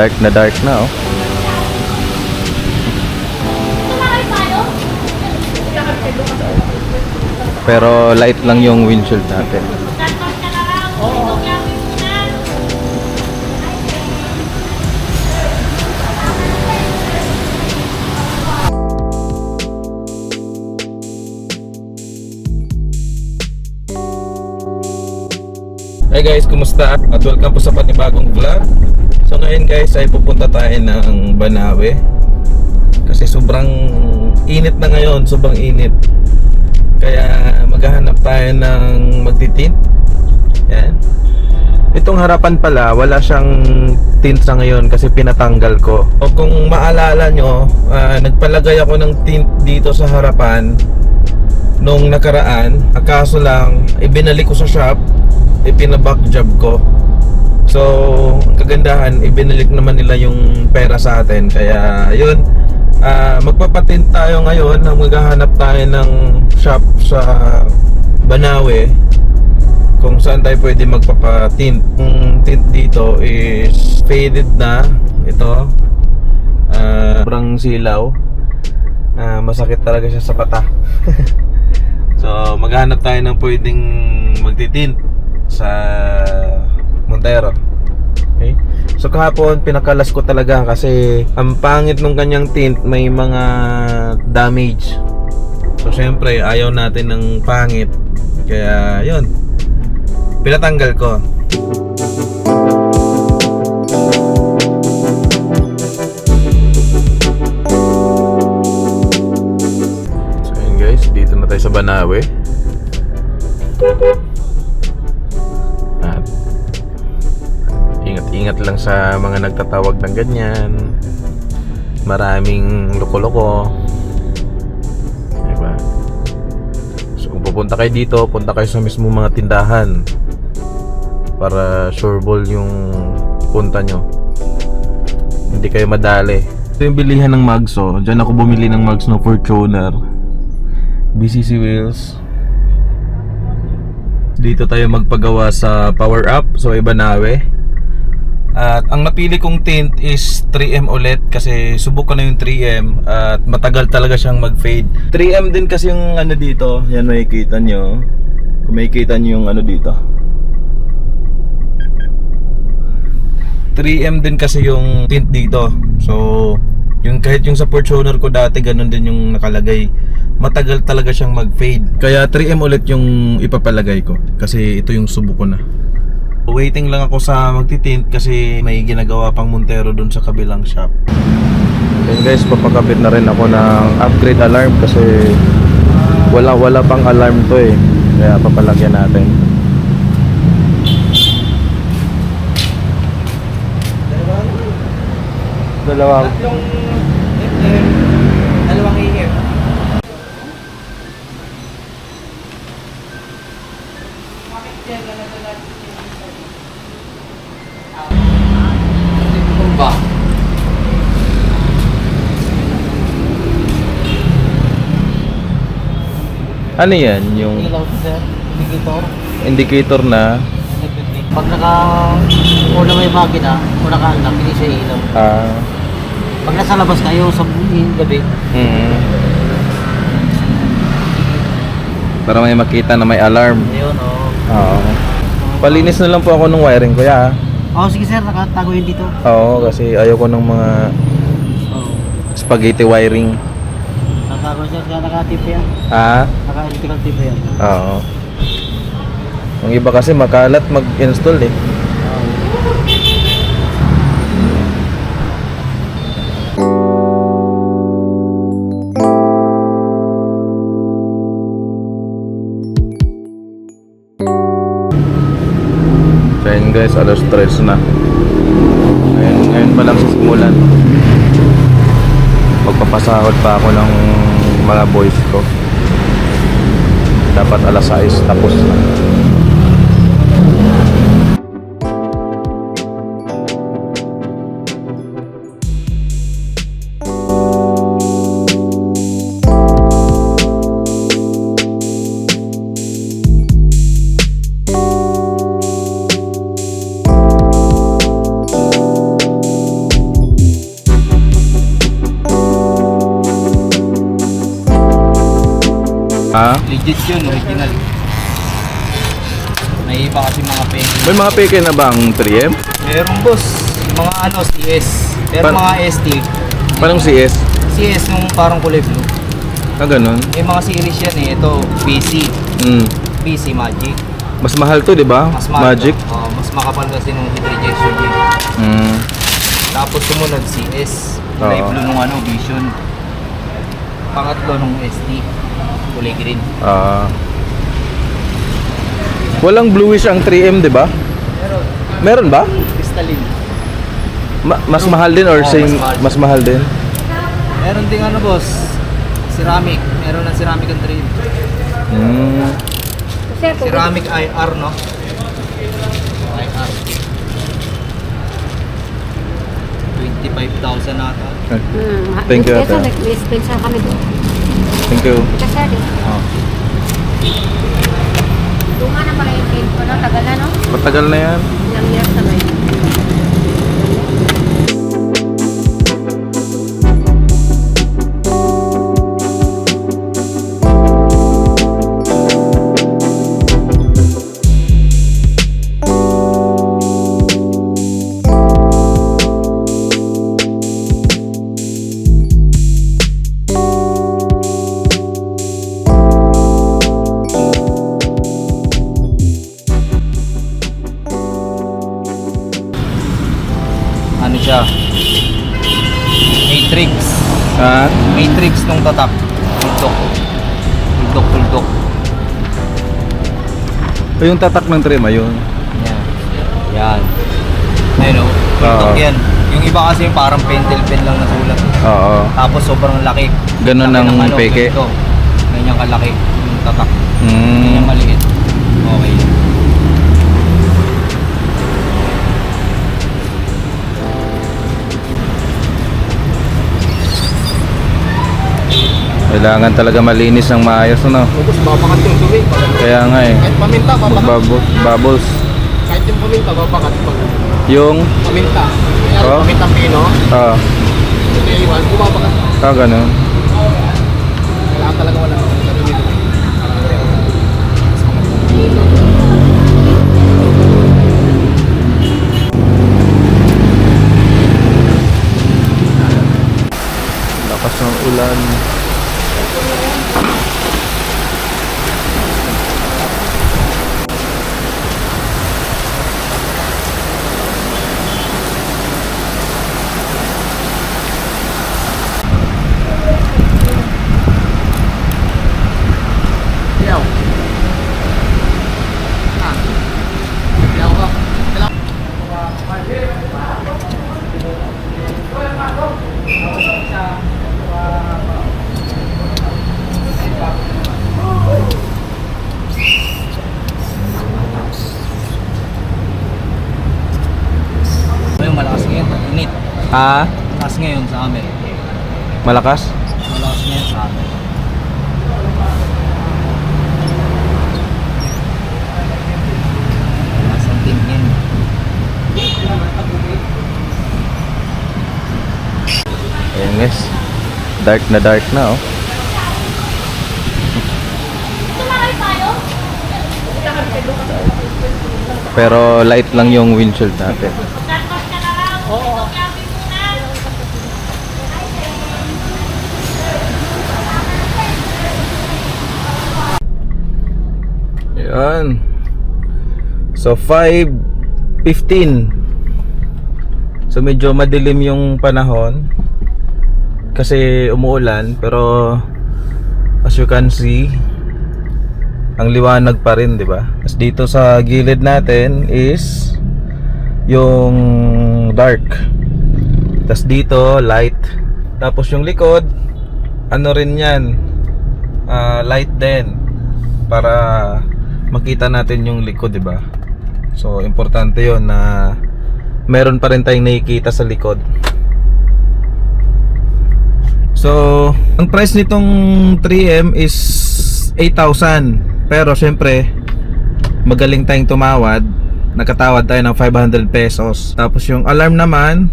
dark na dark na oh. Pero light lang yung windshield natin. Hey guys, kumusta? At welcome po sa panibagong vlog. So ngayon guys ay pupunta tayo ng Banawe. Kasi sobrang init na ngayon, sobrang init. Kaya maghahanap tayo ng magtitint. Yan. Itong harapan pala, wala siyang tint sa ngayon kasi pinatanggal ko. O kung maalala nyo, ah, nagpalagay ako ng tint dito sa harapan nung nakaraan. Akaso lang, ibinalik ko sa shop, ipinaback job ko. So, ang kagandahan, ibinalik naman nila yung pera sa atin. Kaya, yun, ah, magpapatint tayo ngayon maghahanap tayo ng shop sa Banawe kung saan tayo pwede magpapatint. Yung tint dito is faded na. Ito. Ah, sobrang silaw. Ah, masakit talaga siya sa pata. so, maghanap tayo ng pwedeng magtitint sa Montero. Okay? So kahapon pinakalas ko talaga kasi ang pangit nung kanyang tint may mga damage. So syempre ayaw natin ng pangit. Kaya yun. Pinatanggal ko. So yun guys, dito na tayo sa Banawe. Ingat-ingat lang sa mga nagtatawag ng ganyan. Maraming loko-loko. Diba? So kung pupunta kayo dito, punta kayo sa mismo mga tindahan para sure ball yung punta nyo. Hindi kayo madali. Ito yung bilihan ng Magso. Diyan ako bumili ng Mags no Fortuner. BCC wheels. Dito tayo magpagawa sa power up. So iba nawe. At ang napili kong tint is 3M ulit kasi subukan na yung 3M at matagal talaga siyang mag-fade. 3M din kasi yung ano dito. Yan makikita nyo. Kung makikita nyo yung ano dito. 3M din kasi yung tint dito. So, yung kahit yung sa Fortuner ko dati ganun din yung nakalagay. Matagal talaga siyang mag-fade. Kaya 3M ulit yung ipapalagay ko kasi ito yung subo ko na. Waiting lang ako sa magtitint kasi may ginagawa pang Montero dun sa kabilang shop. Then guys, papakabit na rin ako ng upgrade alarm kasi wala wala pang alarm to eh. Kaya papalagyan natin. Dalawang Tatlong FM, dalawang AM. ba? Ano yan? Yung Ilaw sir, indicator. indicator na Pag naka una may makina, o naka-unlock, hindi siya ilaw. ah Pag nasa labas kayo sa buong gabi, mm, para may makita na may alarm. ayun o. Oo. Palinis na lang po ako ng wiring kuya. ah. Oh, sige sir, nakatago yun dito. Oo, kasi ayoko ng mga Oh. spaghetti wiring. Nakatago siya, kaya yan. Ah, Naka-electrical tip yan. oo. Yung iba kasi makalat mag-install eh. So yun guys, alas 3 na. Ngayon, ngayon pa lang sisimulan. Magpapasahod pa ako ng mga boys ko. Dapat alas 6 tapos na. Ha? Legit yun, original. May iba kasi mga peke. May mga peke na bang 3M? Meron boss, mga ano, CS. Pero Pan- mga ST, Parang CS? CS nung parang kulay blue. Na ganun? May mga series yan eh. Ito, PC. Mm. PC Magic. Mas mahal to, di ba? Mas mahal Magic? to. Oo, mas makapal kasi nung heat rejection niya. Mm. Tapos sumunod CS. Kulay Oo. blue nung ano, Vision. Pangatlo nung ST. Kulay green. Ah. walang bluish ang 3M, di ba? Meron. Meron ba? Crystalline. Ma- mas mahal din or Oo, same mas mahal. mas mahal din? Meron ding ano boss, ceramic. Meron ng ceramic ang train. Mm. Ceramic IR no? IR. 25,000 nata. Hmm. Thank you, Ito, ate. nag-dispensa kami doon. Thank you. Kasi din. Oh. Luma na pala yung game ko, no? Tagal na, no? Matagal na yan. Ilang years na Ha? Matrix nung tatak. Tuldok. Tuldok, tuldok. O yung tatak ng 3M, ayun. Yan. Yan. Ayun o. Tuldok Oo. yan. Yung iba kasi yung parang pentel pen lang nasulat. Oo. Tapos sobrang laki. Ganun Laki ang ng ano, peke? ganito. Ganyan kalaki. Yung tatak. Mm. Ganyan maliit. Okay. Kailangan talaga malinis ng maayos, ano? Tapos babakat yung dumi. Kaya nga eh. Kahit paminta, babakat. Bubbles. bubbles. Kahit yung paminta, babakat. Yung, paminta. Kaya Oh. paminta pino, ah, hindi iwan, bumabakat. ah, ganun. Kailangan talaga wala sa dumi-dumi. Lakas ng ulan. Yaw. Ah. Yaw ka. Kailangan- Ngayon malakas ngayon. Init. Ah, Malakas ngayon sa amin. malakas? Malakas ngayon sa amin. Malakas ang tingin. Ayan guys. Dark na dark na oh. Pero light lang yung windshield natin. Yan. So 5.15 So medyo madilim yung panahon Kasi umuulan Pero As you can see Ang liwanag pa rin di ba? Tapos dito sa gilid natin is Yung dark Tapos dito light Tapos yung likod Ano rin yan ah, Light din Para makita natin yung likod, 'di ba? So, importante 'yon na meron pa rin tayong nakikita sa likod. So, ang price nitong 3M is 8,000. Pero syempre, magaling tayong tumawad. Nakatawad tayo ng 500 pesos. Tapos yung alarm naman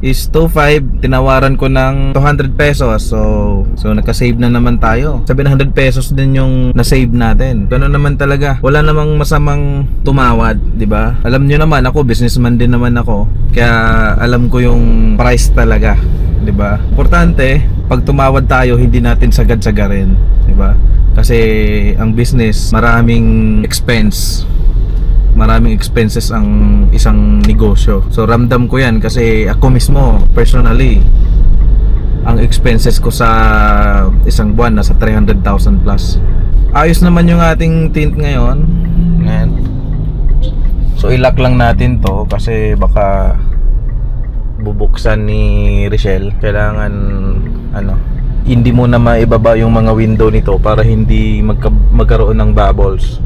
is 2.5 tinawaran ko ng 200 pesos. So so naka-save na naman tayo. 700 pesos din yung na-save natin. Ganoon naman talaga. Wala namang masamang tumawad di ba? Alam niyo naman ako businessman din naman ako. Kaya alam ko yung price talaga di ba? Importante pag tumawad tayo hindi natin sagad-sagarin di ba? Kasi ang business maraming expense maraming expenses ang isang negosyo. So ramdam ko 'yan kasi ako mismo personally ang expenses ko sa isang buwan nasa 300,000 plus. Ayos naman yung ating tint ngayon. Ngayon. So ilock lang natin 'to kasi baka bubuksan ni Richelle. Kailangan ano hindi mo na maibaba yung mga window nito para hindi magka, magkaroon ng bubbles.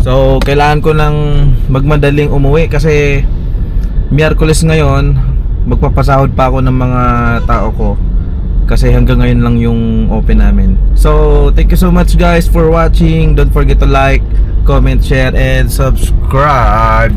So, kailangan ko ng magmadaling umuwi kasi Miyerkules ngayon, magpapasahod pa ako ng mga tao ko kasi hanggang ngayon lang yung open namin. So, thank you so much guys for watching. Don't forget to like, comment, share, and subscribe.